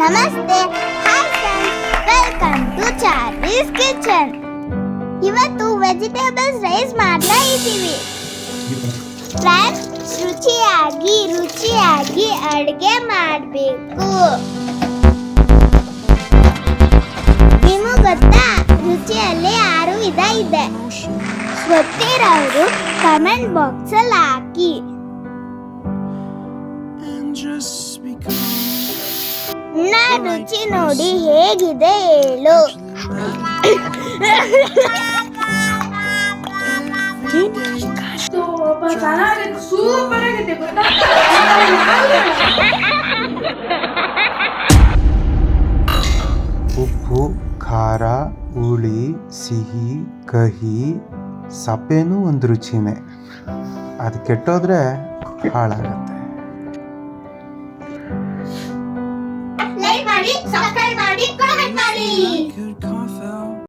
ನಮಸ್ತೆ. Hi welcome to Charlie's kitchen ಇವತ್ತು vegetables rice ಮಾಡ್ತಾ ಇದ್ದೀವಿ. ರುಚಿಯಾಗಿ ರುಚಿಯಾಗಿ ಅಡುಗೆ ಮಾಡಬೇಕು. ನಿಮಗೆ ಗೊತ್ತಾ? ರುಚಿಯಲ್ಲಿ ಆರು ವಿಧ ಇದೆ. ಗೊತ್ತಿರೋರು ಕಮೆಂಟ್ ಬಾಕ್ಸಲ್ಲಿ ಹಾಕಿ. Just because ನಾ ರುಚಿ ನೋಡಿ ಹೇಗಿದೆ ಹೇಳು. ಸೂಪರ್ ಆಗಿದೆ ಉಪ್ಪು ಖಾರ ಹುಳಿ ಸಿಹಿ ಕಹಿ ಸಪ್ಪೆನೂ ಒಂದು ರುಚಿನೇ. ಅದು ಕೆಟ್ಟೋದ್ರೆ ಹಾಳಾಗತ್ತೆ. ಮಾಡಿ ಸಬ್ಸ್ಕ್ರೈಬ್ ಮಾಡಿ